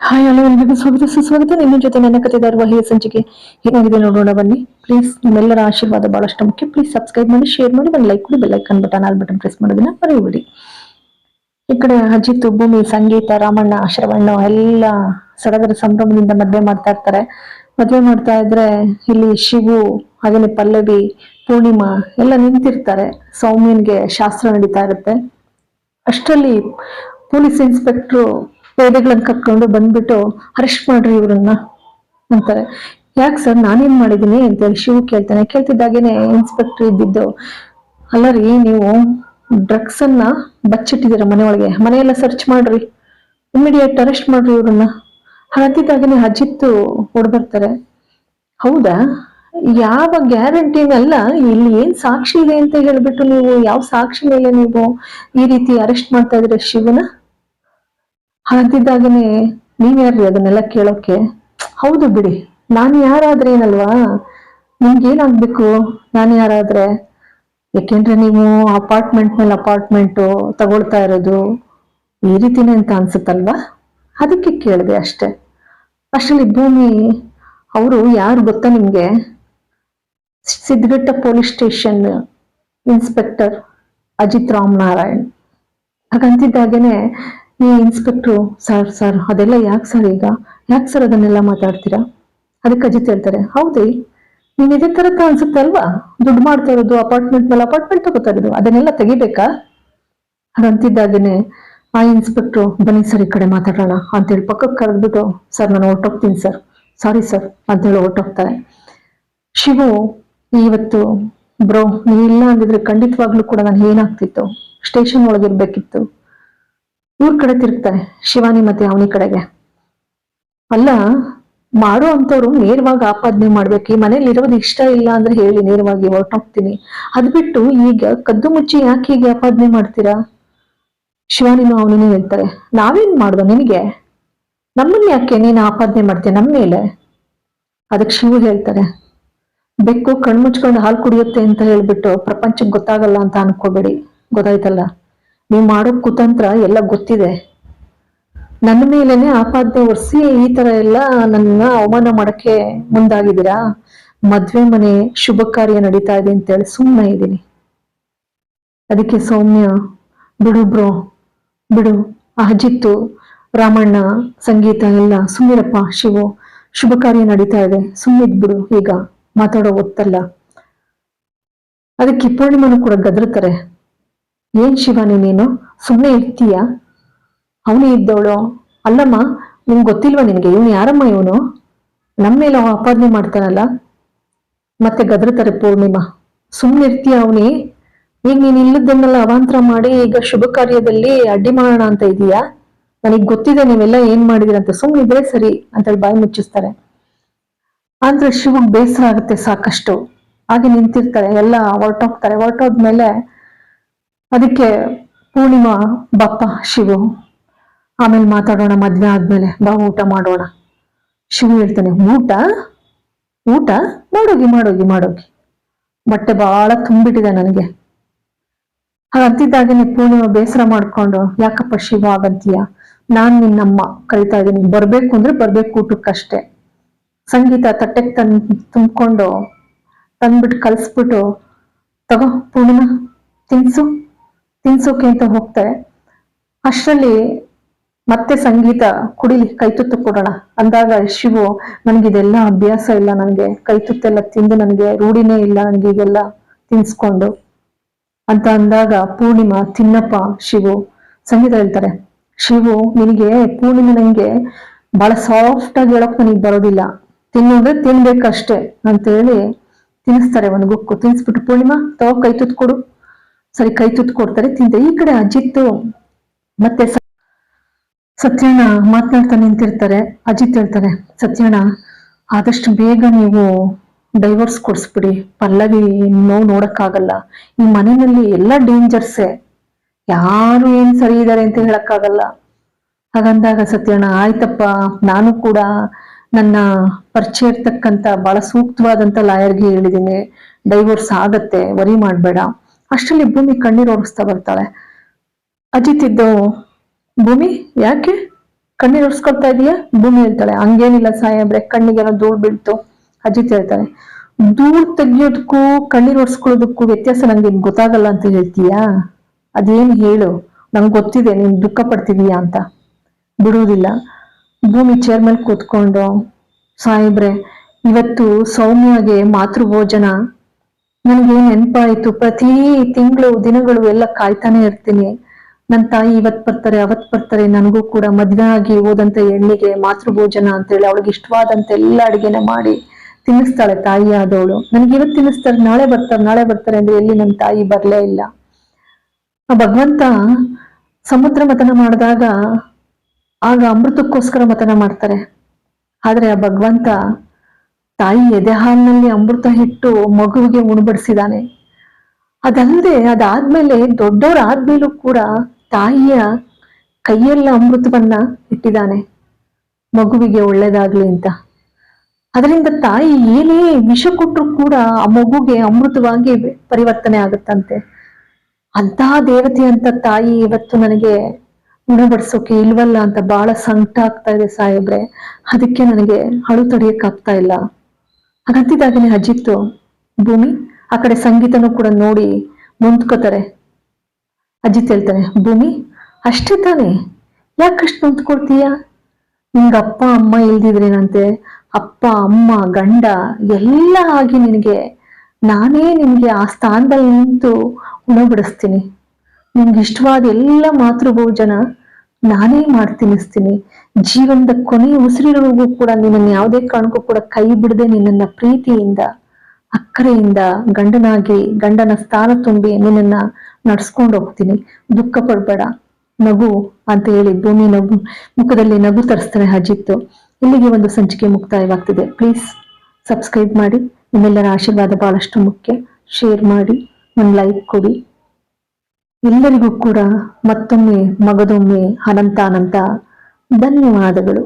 Hi hello ಎಲ್ಲರಿಗೂ ಸ್ವಾಗತ ಸುಸ್ವಾಗತ. ನಿಮ್ಮ ಜೊತೆ ನನ್ನ ಕತೆ ವಹಿಯ ಸಂಚಿಕೆ. ಏನಾಗಿದೆ ನೋಡೋಣ, ಬನ್ನಿ. ಪ್ಲೀಸ್ ನಿಮ್ಮೆಲ್ಲರ ಆಶೀರ್ವಾದ ಬಹಳಷ್ಟು ಮುಖ್ಯ. ಪ್ಲೀಸ್ ಸಬ್ಸ್ಕ್ರೈಬ್ ಮಾಡಿ ಶೇರ್ ಮಾಡಿ, ಒಂದು ಲೈಕ್ ಕೊಡಿ bell icon button all button press ಮಾಡೋದನ್ನ ಮರೆಯಬೇಡಿ ಈ ಕಡೆ ಅಜಿತ್, ಭೂಮಿ, ಸಂಗೀತ, ರಾಮಣ್ಣ, ಶ್ರವಣ್ಣ ಎಲ್ಲ ಸಡಗರ ಸಂಭ್ರಮದಿಂದ ಮದ್ವೆ ಮಾಡ್ತಾ ಇರ್ತಾರೆ. ಮದುವೆ ಮಾಡ್ತಾ ಇದ್ರೆ ಇಲ್ಲಿ ಶಿವು, ಹಾಗೇನೆ ಪಲ್ಲವಿ, ಪೂರ್ಣಿಮಾ ಎಲ್ಲ ನಿಂತಿರ್ತಾರೆ. ಸೌಮ್ಯನ್ಗೆ ಶಾಸ್ತ್ರ ನಡೀತಾ ಇರುತ್ತೆ. ಅಷ್ಟರಲ್ಲಿ ಪೊಲೀಸ್ ಇನ್ಸ್ಪೆಕ್ಟ್ರು ಪೇದೆಗಳನ್ನ ಕಟ್ಕೊಂಡು ಬಂದ್ಬಿಟ್ಟು ಅರೆಸ್ಟ್ ಮಾಡ್ರಿ ಇವ್ರನ್ನ ಅಂತಾರೆ. ಯಾಕೆ ಸರ್ ನಾನೇನ್ ಮಾಡಿದೀನಿ ಅಂತೇಳಿ ಶಿವ ಕೇಳ್ತಾನೆ. ಕೇಳ್ತಿದ್ದಾಗೇನೆ ಇನ್ಸ್ಪೆಕ್ಟರ್ ಇದ್ದಿದ್ದು, ಅಲ್ಲ ರೀ ನೀವು ಡ್ರಗ್ಸ್ ಅನ್ನ ಬಚ್ಚಿಟ್ಟಿದ್ದೀರ ಮನೆ ಒಳಗೆ ಮನೆಯೆಲ್ಲ ಸರ್ಚ್ ಮಾಡ್ರಿ. ಇಮಿಡಿಯೇಟ್ ಅರೆಸ್ಟ್ ಮಾಡ್ರಿ ಇವ್ರನ್ನ. ಹಾಗಿದ್ದಾಗೇನೆ ಅಜಿತ್ತು ಹೊಡ್ಬರ್ತಾರೆ ಹೌದಾ? ಯಾವ ಗ್ಯಾರಂಟಿನಲ್ಲ ಇಲ್ಲಿ ಏನ್ ಸಾಕ್ಷಿ ಇದೆ ಅಂತ ಹೇಳ್ಬಿಟ್ಟು ನೀವು, ಯಾವ ಸಾಕ್ಷಿ ಮೇಲೆ ನೀವು ಈ ರೀತಿ ಅರೆಸ್ಟ್ ಮಾಡ್ತಾ ಇದ್ರೆ ಶಿವನ? ಹಾಗಿದ್ದಾಗನೆ ನೀವ್ಯಾರ್ರಿ ಅದನ್ನೆಲ್ಲ ಕೇಳೋಕೆ? ಹೌದು ಬಿಡಿ. ನಾನು ಯಾರಾದ್ರೆ ಏನಲ್ವಾ? ನಿಮ್ಗೇನಾಗ್ಬೇಕು ನಾನು ಯಾರಾದ್ರೆ? ಯಾಕೆಂದ್ರೆ ನೀವು ಅಪಾರ್ಟ್ಮೆಂಟ್ ಮೇಲೆ ಅಪಾರ್ಟ್ಮೆಂಟು ತಗೊಳ್ತಾ ಇರೋದು ಈ ರೀತಿನೇ ಅಂತ ಅನ್ಸುತ್ತಲ್ವಾ? ಅದಕ್ಕೆ ಕೇಳಿದೆ ಅಷ್ಟೆ. ಅಷ್ಟರಲ್ಲಿ ಭೂಮಿ, ಅವರು ಯಾರು ಗೊತ್ತಾ ನಿಮ್ಗೆ? Siddhaghatta police station inspector Ajith Ram Narayan. ಹಾಗಂತಿದ್ದಾಗೇನೆ ಈ ಇನ್ಸ್ಪೆಕ್ಟ್ರು, ಸರ್ ಸರ್, ಅದೆಲ್ಲ ಯಾಕೆ ಸರ್ ಈಗ? ಯಾಕೆ ಸರ್ ಅದನ್ನೆಲ್ಲ ಮಾತಾಡ್ತೀರಾ? ಅದಕ್ಕೆ ಅಜಿತ್ ಹೇಳ್ತಾರೆ, ಹೌದೇ, ನೀವ್ ಇದೇ ತರ ಅನ್ಸುತ್ತೆ ಅಲ್ವಾ ದುಡ್ಡು ಮಾಡ್ತಾ ಇರೋದು, ಅಪಾರ್ಟ್ಮೆಂಟ್ ಮೇಲೆ ಅಪಾರ್ಟ್ಮೆಂಟ್ ತಗೋತಾ ಇರೋದು ಅದನ್ನೆಲ್ಲ ತೆಗಿಬೇಕಾ? ಅದಂತಿದ್ದಾಗೇನೆ ಆ ಇನ್ಸ್ಪೆಕ್ಟ್ರು, ಬನ್ನಿ ಸರ್ ಈ ಕಡೆ ಮಾತಾಡೋಣ ಅಂತೇಳಿ ಪಕ್ಕಕ್ಕೆ ಕರೆದ್ಬಿಟ್ಟು, ಸರ್, ನಾನು ಹೊರ್ಟೋಗ್ತೀನಿ ಸರ್, ಸಾರಿ ಸರ್ ಅಂತೇಳಿ ಹೊರ್ಟೋಗ್ತಾರೆ. ಶಿವು, ಇವತ್ತು, ಬ್ರೋ ನೀವಿಲ್ಲ ಅಂದಿದ್ರೆ ಖಂಡಿತವಾಗ್ಲೂ ಕೂಡ ನಾನು ಏನಾಗ್ತಿತ್ತು? ಸ್ಟೇಷನ್ ಒಳಗಿರ್ಬೇಕಿತ್ತು. ಇವ್ರ ಕಡೆ ತಿರುಗ್ತಾರೆ, ಶಿವಾನಿ ಮತ್ತೆ ಅವನಿ ಕಡೆಗೆ. ಅಲ್ಲ, ಮಾಡೋ ಅಂತವ್ರು ನೇರವಾಗಿ ಆಪಾದನೆ ಮಾಡ್ಬೇಕು, ಈ ಮನೇಲಿ ಇರೋದು ಇಷ್ಟ ಇಲ್ಲ ಅಂದ್ರೆ ಹೇಳಿ ನೇರವಾಗಿ ಹೊರಟೋಗ್ತೀನಿ. ಅದ್ ಬಿಟ್ಟು ಈಗ ಕದ್ದು ಮುಚ್ಚಿ ಯಾಕೆ ಹೀಗೆ ಆಪಾದನೆ ಮಾಡ್ತೀರಾ? ಶಿವಾನಿನೂ ಅವನೂ ಹೇಳ್ತಾರೆ, ನಾವೇನ್ ಮಾಡುವ ನಿನಗೆ? ನಮ್ಮನ್ನ ಯಾಕೆ ನೀನು ಆಪಾದನೆ ಮಾಡ್ತೀಯ ನಮ್ಮ ಮೇಲೆ? ಅದಕ್ಕೆ ಶಿವು ಹೇಳ್ತಾರೆ, ಬೆಕ್ಕು ಕಣ್ಮುಚ್ಕೊಂಡು ಹಾಲು ಕುಡಿಯುತ್ತೆ ಅಂತ ಹೇಳ್ಬಿಟ್ಟು ಪ್ರಪಂಚಕ್ಕೆ ಗೊತ್ತಾಗಲ್ಲ ಅಂತ ಅನ್ಕೋಬೇಡಿ. ಗೊತ್ತಾಯ್ತಲ್ಲ? ನೀವು ಮಾಡೋ ಕುತಂತ್ರ ಎಲ್ಲ ಗೊತ್ತಿದೆ. ನನ್ನ ಮೇಲೇನೆ ಆಪಾದನೆ ಒರೆಸಿ ಈ ತರ ಎಲ್ಲ ನನ್ನ ಅವಮಾನ ಮಾಡಕ್ಕೆ ಮುಂದಾಗಿದ್ದೀರಾ? ಮದ್ವೆ ಮನೆ ಶುಭ ಕಾರ್ಯ ನಡೀತಾ ಇದೆ ಅಂತೇಳಿ ಸುಮ್ಮನೆ ಇದ್ದೀನಿ. ಅದಕ್ಕೆ ಸೌಮ್ಯ, ಬಿಡು ಬ್ರೋ, ಬಿಡು. ಅಜಿತ್ತು, ರಾಮಣ್ಣ, ಸಂಗೀತ ಎಲ್ಲ ಸುಮ್ಮಿರಪ್ಪ ಶಿವು. ಶುಭ ಕಾರ್ಯ ನಡೀತಾ ಇದೆ. ಸುಮ್ಮಿದ್ ಬಿಡು. ಈಗ ಮಾತಾಡೋ ಒತ್ತಲ್ಲ. ಅದಕ್ಕೆ ಪೂರ್ಣಿಮನು ಕೂಡ ಗದರ್ತಾರೆ. ಏನ್ ಶಿವಾನಿ ನೀನು? ಸುಮ್ಮನೆ ಇರ್ತೀಯ? ಅವನೇ ಇದ್ದವಳು. ಅಲ್ಲಮ್ಮ ನಿಮ್ಗೆ ಗೊತ್ತಿಲ್ವಾ ನಿನಗೆ? ಇವನು ಯಾರಮ್ಮ ಇವನು? ನಮ್ಮ ಮೇಲೆ ಅವ ಅಪಾದನೆ ಮಾಡ್ತಾನಲ್ಲ? ಮತ್ತೆ ಗದ್ರತಾರೆ ಪೂರ್ಣಿಮಾ. ಸುಮ್ಮನೆ ಇರ್ತೀಯ ಅವನೇ? ಈಗ ನೀನು ಇಲ್ಲದನ್ನೆಲ್ಲ ಅವಾಂತರ ಮಾಡಿ ಈಗ ಶುಭ ಕಾರ್ಯದಲ್ಲಿ ಅಡ್ಡಿ ಮಾಡೋಣ ಅಂತ ಇದೀಯಾ? ನನಗೆ ಗೊತ್ತಿದೆ ನೀವೆಲ್ಲ ಏನ್ ಮಾಡಿದಿರ ಅಂತ. ಸುಮ್ಮನೆ ಇದ್ರೆ ಸರಿ ಅಂತೇಳಿ ಬಾಯಿ ಮುಚ್ಚಿಸ್ತಾರೆ. ಆದ್ರೆ ಶಿವಗ್ ಬೇಸರ ಆಗುತ್ತೆ ಸಾಕಷ್ಟು. ಹಾಗೆ ನಿಂತಿರ್ತಾರೆ. ಎಲ್ಲ ಹೊರಟೋಗ್ತಾರೆ. ಹೊರಟೋದ್ಮೇಲೆ ಅದಕ್ಕೆ ಪೂರ್ಣಿಮಾ, ಬಪ್ಪ, ಶಿವು, ಆಮೇಲೆ ಮಾತಾಡೋಣ ಮದ್ವೆ ಆದ್ಮೇಲೆ. ಬಾ, ಊಟ ಮಾಡೋಣ. ಶಿವು ಹೇಳ್ತಾನೆ, ಊಟ? ಊಟ? ಮಾಡೋಗಿ ಮಾಡೋಗಿ ಮಾಡೋಗಿ. ಬಟ್ಟೆ ಬಹಳ ತುಂಬಿಟ್ಟಿದೆ ನನಗೆ. ಹಾಗಂತಿದ್ದಾಗೇನೆ ಪೂರ್ಣಿಮಾ ಬೇಸರ ಮಾಡ್ಕೊಂಡು, ಯಾಕಪ್ಪ ಶಿವ ಆಗಂತೀಯ ನಾನ್ ನಿನ್ನಮ್ಮ ಕರಿತಾ ಇದ್ದೀನಿ. ಬರ್ಬೇಕು ಅಂದ್ರೆ ಬರ್ಬೇಕು ಊಟಕ್ಕಷ್ಟೇ. ಸಂಗೀತ ತಟ್ಟೆಗೆ ತನ್ ತುಂಬಿಕೊಂಡು ತಂದ್ಬಿಟ್ಟು ಕಲ್ಸ್ಬಿಟ್ಟು, ತಗೋ ಪೂರ್ಣಿಮಾ, ತಿನ್ಸು. ತಿನ್ಸೋಕೆ ಅಂತ ಹೋಗ್ತಾರೆ. ಅಷ್ಟರಲ್ಲಿ ಮತ್ತೆ ಸಂಗೀತ ಕುಡಿಲಿ ಕೈತುತ್ತು ಕೊಡೋಣ. ಅಂದಾಗ ಶಿವು ನನಗಿದೆಲ್ಲ ಅಭ್ಯಾಸ ಇಲ್ಲ ನನಗೆ. ಕೈತುತ್ತೆಲ್ಲ ತಿಂದು ನನಗೆ ರೂಢಿನೇ ಇಲ್ಲ ನನಗೆ ಈಗೆಲ್ಲ ತಿನ್ಸ್ಕೊಂಡು. ಅಂತ ಅಂದಾಗ ಪೂರ್ಣಿಮಾ, ತಿನ್ನಪ್ಪ ಶಿವು. ಸಂಗೀತ ಹೇಳ್ತಾರೆ, ಶಿವು, ನಿನಗೆ ಪೂರ್ಣಿಮೆ ನಂಗೆ ಬಹಳ ಸಾಫ್ಟ್ ಆಗಿ ಹೇಳಕ್ ನನಗೆ ಬರೋದಿಲ್ಲ. ತಿನ್ನು ಅಂದ್ರೆ ತಿನ್ಬೇಕಷ್ಟೇ. ಅಂತ ಹೇಳಿ ತಿನ್ನಿಸ್ತಾರೆ ಒಂದು ಗುಕ್ಕು. ತಿನ್ಸ್ಬಿಟ್ಟು, ಪೂರ್ಣಿಮಾ, ತಗೋ ಕೈ ತುತ್ತು ಕೊಡು. ಸರಿ, ಕೈ ತುತ್ತು ಕೊಡ್ತಾರೆ ತಿಂತೆ ಈ ಕಡೆ ಅಜಿತ್ ಮತ್ತೆ ಸತ್ಯಣ್ಣ ಮಾತನಾಡ್ತಾ ನಿಂತಿರ್ತಾರೆ. ಅಜಿತ್ ಹೇಳ್ತಾರೆ, ಸತ್ಯಣ್ಣ, ಆದಷ್ಟು ಬೇಗ ನೀವು ಡೈವರ್ಸ್ ಕೊಡಿಸ್ಬಿಡಿ. ಪಲ್ಲವಿ ನೋವು ನೋಡಕ್ಕಾಗಲ್ಲ. ಈ ಮನೆಯಲ್ಲಿ ಎಲ್ಲ ಡೇಂಜರ್ಸೇ ಯಾರು ಏನ್ ಸರಿ ಇದ್ದಾರೆ ಅಂತ ಹೇಳಕ್ಕಾಗಲ್ಲ. ಹಾಗಂದಾಗ, ಸತ್ಯಣ್ಣ, ಆಯ್ತಪ್ಪ. ನಾನು ಕೂಡ ನನ್ನ ಪರಿಚಯ ಇರ್ತಕ್ಕಂಥ ಬಹಳ ಸೂಕ್ತವಾದಂತ ಲಾಯರ್ಗೆ ಹೇಳಿದ್ದೀನಿ. ಡೈವೋರ್ಸ್ ಆಗತ್ತೆ. ವರಿ ಮಾಡಬೇಡ. ಅಷ್ಟರಲ್ಲಿ ಭೂಮಿ ಕಣ್ಣೀರು ಒರೆಸ್ತಾ ಬರ್ತಾಳೆ. ಅಜಿತ್ ಇದ್ದು, ಭೂಮಿ, ಯಾಕೆ? ಕಣ್ಣೀರು ಒರೆಸ್ಕೊಳ್ತಾ ಇದೀಯಾ? ಭೂಮಿ ಹೇಳ್ತಾಳೆ, ಹಂಗೇನಿಲ್ಲ ಕಣ್ಣಿಗೆ ಏನೋ ಧೂಳು ಬೀಳ್ತು. ಅಜಿತ್ ಹೇಳ್ತಾನೆ, ಧೂಳು ತೆಗಿಯೋದಕ್ಕೂ, ಕಣ್ಣೀರು ಒರೆಸ್ಕೊಳ್ಳೋದಕ್ಕೂ ವ್ಯತ್ಯಾಸ ನಂಗೆ ಗೊತ್ತಾಗಲ್ಲ ಅಂತ ಹೇಳ್ತೀಯಾ? ಅದೇನ್ ಹೇಳು, ನಂಗೆ ಗೊತ್ತಿದೆ, ನೀನು ದುಃಖ ಪಡ್ತಿದೀಯಾ ಅಂತ. ಬಿಡುವುದಿಲ್ಲ. ಭೂಮಿ ಚೇರ್ ಮೇಲೆ ಕೂತ್ಕೊಂಡು ಸಾಹೇಬ್ರೆ ಇವತ್ತು ಸೌಮ್ಯಗೆ ಮಾತೃಭೋಜನ ನನಗೆ ನೆನಪಾಯಿತು, ಪ್ರತಿ ತಿಂಗಳು, ದಿನಗಳು ಎಲ್ಲ ಕಾಯ್ತಾನೆ ಇರ್ತೀನಿ. ನನ್ನ ತಾಯಿ ಇವತ್ ಬರ್ತಾರೆ, ಅವತ್ ಬರ್ತಾರೆ, ನನಗೂ ಕೂಡ ಮದ್ವೆ ಆಗಿ ಹೋದಂತ ಹೆಣ್ಣಿಗೆ ಮಾತೃಭೋಜನ ಅಂತೇಳಿ ಅವಳಿಗೆ ಇಷ್ಟವಾದಂತ ಎಲ್ಲ ಅಡಿಗೆನ ಮಾಡಿ ತಿನ್ನಿಸ್ತಾಳೆ ತಾಯಿ ಆದವಳು. ನನಗೆ ಇವತ್ ತಿನ್ನಿಸ್ತಾರೆ, ನಾಳೆ ಬರ್ತಾರೆ ನಾಳೆ ಬರ್ತಾರೆ ಅಂದ್ರೆ ಎಲ್ಲಿ ನನ್ನ ತಾಯಿ ಬರ್ಲೇ ಇಲ್ಲ. ಆ ಭಗವಂತ ಸಮುದ್ರ ಮತನ ಮಾಡಿದಾಗ ಆಗ ಅಮೃತಕ್ಕೋಸ್ಕರ ಮತನ ಮಾಡ್ತಾರೆ. ಆದ್ರೆ ಆ ಭಗವಂತ ತಾಯಿ ಎದೆ ಹಾಲಿನಲ್ಲಿ ಅಮೃತ ಇಟ್ಟು ಮಗುವಿಗೆ ಉಣಬಡಿಸಿದಾನೆ ಅದಲ್ಲದೆ ಅದಾದ್ಮೇಲೆ ದೊಡ್ಡವರಾದ್ಮೇಲೂ ಕೂಡ ತಾಯಿಯ ಕೈಯಲ್ಲ ಅಮೃತವನ್ನ ಇಟ್ಟಿದ್ದಾನೆ. ಮಗುವಿಗೆ ಒಳ್ಳೇದಾಗ್ಲಿ ಅಂತ. ಅದರಿಂದ ತಾಯಿ ಏನೇ ವಿಷ ಕೊಟ್ಟರು ಕೂಡ ಆ ಮಗುಗೆ ಅಮೃತವಾಗಿ ಪರಿವರ್ತನೆ ಆಗುತ್ತಂತೆ. ಅಂತಹ ದೇವತೆ ಅಂತ ತಾಯಿ ಇವತ್ತು ನನಗೆ ಉಣಬಡಿಸೋಕೆ ಇಲ್ವಲ್ಲ ಅಂತ ಬಹಳ ಸಂಕಟ ಆಗ್ತಾ ಇದೆ ಸಾಹೇಬ್ರೆ. ಅದಕ್ಕೆ ನನಗೆ ಹಳು ತಡೆಯಕ್ಕಾಗ್ತಾ ಇಲ್ಲ. ಹಾಗಂತಿದ್ದಾಗನೇ ಅಜಿತ್ ಭೂಮಿ, ಆ ಕಡೆ ಸಂಗೀತನೂ ಕೂಡ ನೋಡಿ ಮುಂದ್ಕೋತಾರೆ. ಅಜಿತ್ ಹೇಳ್ತಾನೆ, ಭೂಮಿ, ಅಷ್ಟೇ ತಾನೆ? ಯಾಕಷ್ಟು ನೊಂದ್ಕೊಡ್ತೀಯ ನಿಂಗೆ ಅಪ್ಪ, ಅಮ್ಮ ಇಲ್ದಿದ್ರೇನಂತೆ? ಅಪ್ಪ, ಅಮ್ಮ, ಗಂಡ, ಎಲ್ಲ ಆಗಿ ನಿನಗೆ, ನಾನೇ ನಿನಗೆ ಆ ಸ್ಥಾನದಲ್ಲಿ ನಿಂತು ಉಣಬಿಡಿಸ್ತೀನಿ. ನಿಮ್ಗೆ ಇಷ್ಟವಾದ ಎಲ್ಲ ಮಾತೃಭೋಜನ ನಾನೇ ಮಾಡಿ ತಿನ್ನಿಸ್ತೀನಿ ಜೀವನದ ಕೊನೆಯ ಉಸಿರಿನವರೆಗೂ ಕೂಡ ನಿನ್ನನ್ನು ಯಾವುದೇ ಕಾರಣಕ್ಕೂ ಕೂಡ ಕೈ ಬಿಡದೆ ನಿನ್ನನ್ನ ಪ್ರೀತಿಯಿಂದ, ಅಕ್ಕರೆಯಿಂದ ಗಂಡನಾಗಿ, ಗಂಡನ ಸ್ಥಾನ ತುಂಬಿ ನಿನ್ನನ್ನ ನಡ್ಸ್ಕೊಂಡು ಹೋಗ್ತೀನಿ. ದುಃಖ ಪಡ್ಬೇಡ. ನಗು ಅಂತ ಹೇಳಿ ಭೂಮಿ ನಗು, ಮುಖದಲ್ಲಿ ನಗು ತರಿಸ್ತಾನೆ ಹಜಿತ್ತು ಇಲ್ಲಿಗೆ ಒಂದು ಸಂಚಿಕೆ ಮುಕ್ತಾಯವಾಗ್ತಿದೆ. ಪ್ಲೀಸ್ ಸಬ್ಸ್ಕ್ರೈಬ್ ಮಾಡಿ. ನಿಮ್ಮೆಲ್ಲರ ಆಶೀರ್ವಾದ ಬಹಳಷ್ಟು ಮುಖ್ಯ. ಶೇರ್ ಮಾಡಿ. ಒಂದು ಲೈಕ್ ಕೊಡಿ. ಎಲ್ಲರಿಗೂ ಕೂಡ ಮತ್ತೊಮ್ಮೆ ಮಗದೊಮ್ಮೆ ಅನಂತ ಧನ್ಯವಾದಗಳು.